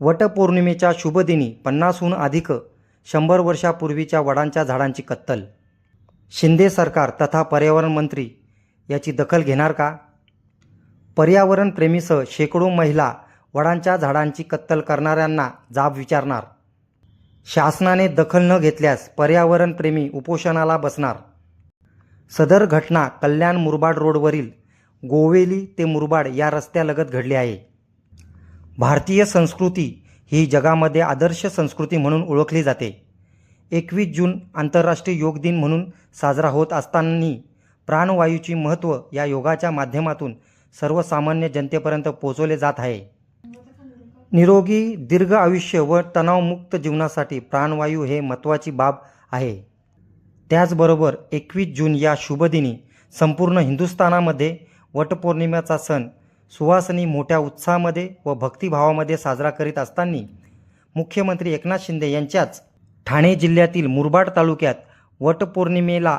वटपौर्णिमेच्या शुभदिनी पन्नासहून अधिक शंभर वर्षापूर्वीच्या वडांच्या झाडांची कत्तल. शिंदे सरकार तथा पर्यावरण मंत्री याची दखल घेणार का? पर्यावरणप्रेमीसह शेकडो महिला वडांच्या झाडांची कत्तल करणाऱ्यांना जाब विचारणार. शासनाने दखल न घेतल्यास पर्यावरणप्रेमी उपोषणाला बसणार. सदर घटना कल्याण मुरबाड रोडवरील गोवेली ते मुरबाड या रस्त्यालगत घडली आहे. भारतीय संस्कृती ही जगामध्ये आदर्श संस्कृती म्हणून ओळखली जाते. एकवीस जून आंतरराष्ट्रीय योग दिन म्हणून साजरा होत असताना प्राणवायूची महत्त्व या योगाच्या माध्यमातून सर्वसामान्य जनतेपर्यंत पोहोचवले जात आहे. निरोगी दीर्घ आयुष्य व तणावमुक्त जीवनासाठी प्राणवायू हे महत्त्वाची बाब आहे. त्याचबरोबर एकवीस जून या शुभदिनी संपूर्ण हिंदुस्थानामध्ये वटपौर्णिमेचा सण सुवासनी मोठ्या उत्साहामध्ये व भक्तिभावामध्ये साजरा करीत असताना मुख्यमंत्री एकनाथ शिंदे यांच्याच ठाणे जिल्ह्यातील मुरबाड तालुक्यात वटपौर्णिमेला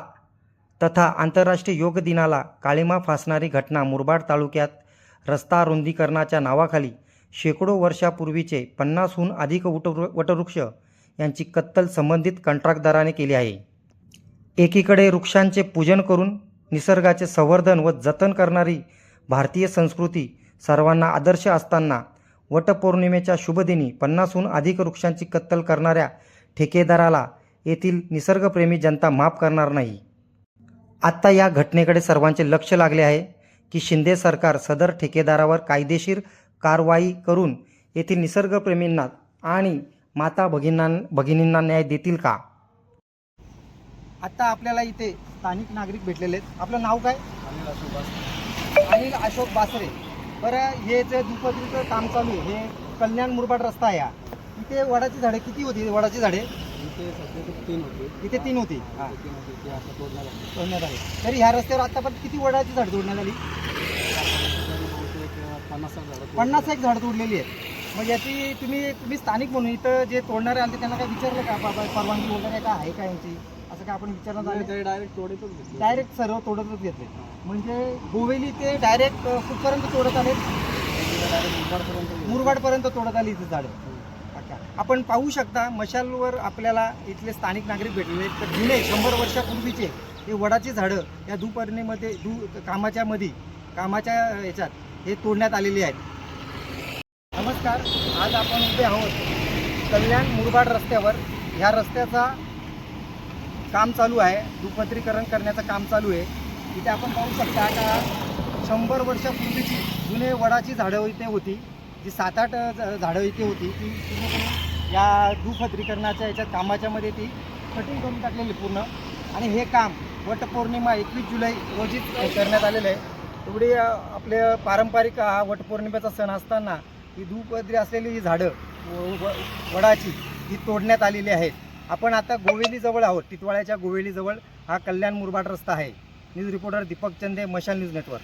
तथा आंतरराष्ट्रीय योग दिनाला काळीमा फासणारी घटना मुरबाड तालुक्यात रस्ता रुंदीकरणाच्या नावाखाली शेकडो वर्षापूर्वीचे पन्नासहून अधिक वट वटवृक्ष यांची कत्तल संबंधित कंत्राटदाराने केली आहे. एकीकडे वृक्षांचे पूजन करून निसर्गाचे संवर्धन व जतन करणारी भारतीय संस्कृती सर्वांना आदर्श असताना वटपौर्णिमेच्या शुभदिनी पन्नासहून अधिक वृक्षांची कत्तल करणाऱ्या ठेकेदाराला येथील निसर्गप्रेमी जनता माफ करणार नाही. आत्ता या घटनेकडे सर्वांचे लक्ष लागले आहे की शिंदे सरकार सदर ठेकेदारावर कायदेशीर कारवाई करून येथील निसर्गप्रेमींना आणि माता भगिनींना भगिनींना न्याय देतील का? आता आपल्याला इथे स्थानिक नागरिक भेटलेले आहेत. आपलं नाव काय? अनिल अशोक बासरे. बरं हे जे दुपत्रीचं काम चालू आहे हे कल्याण मुरबाड रस्ता आहे हा. इथे वडाची झाडे किती होती? वडाची झाडे? इथे सध्या तीन होते. इथे तीन होती. हां तीन होते. ते आता तोडण्यात आले. तोडण्यात आली. तरी ह्या रस्त्यावर आतापर्यंत किती वडाची झाड तोडण्यात आली? बहुतेक पन्नास झाडं. पन्नास एक झाड तोडलेली आहेत. मग याची तुम्ही तुम्ही स्थानिक म्हणून इथं जे तोडणारे आले त्यांना काय विचारलं का बाबा परवानगी वगैरे काय आहे का यांची? असं काय आपण विचारण्यात नाही, आलं? ते डायरेक्ट तोडीतच डायरेक्ट सर्व तोडतच घेतले. म्हणजे गोवेली ते डायरेक्ट कुठपर्यंत तोडत आले मुरबाडपर्यंत तोडत आली इथे झाडं. आपण पाहू शकता मशालवर आपल्याला इथले स्थानिक नागरिक भेटलेले आहेत. तर जुने शंभर वर्षापूर्वीचे हे वडाची झाडं या दुपरणीमध्ये दू कामाच्या मध्ये कामाच्या याच्यात हे तोडण्यात आलेली आहेत. नमस्कार. आज आपण उभे आहोत कल्याण मुरबाड रस्त्यावर. ह्या रस्त्याचा काम चालू आहे. दुपत्रीकरण करण्याचं काम चालू आहे. इथे आपण पाहू शकता का शंभर वर्षापूर्वीची जुने वडाची झाडं इथे होती. जी सात आठ झाडं इथे होती. ती पूर्णपणे या दुपत्रीकरणाच्या याच्यात कामाच्यामध्ये ती कटिंग करून टाकलेली पूर्ण. आणि हे काम वटपौर्णिमा एकवीस जुलै रोजी करण्यात आलेलं आहे. एवढी आपले पारंपरिक हा वटपौर्णिमेचा सण असताना ही दुपदरी असलेली ही झाडं व- वडाची ही तोडण्यात आलेली आहेत. आपण आता गोवेलीजवळ आहोत टिटवाळ्याच्या गोवेलीजवळ हा कल्याण मुरबाड रस्ता आहे. न्यूज रिपोर्टर दीपक चंदे मशाल न्यूज नेटवर्क.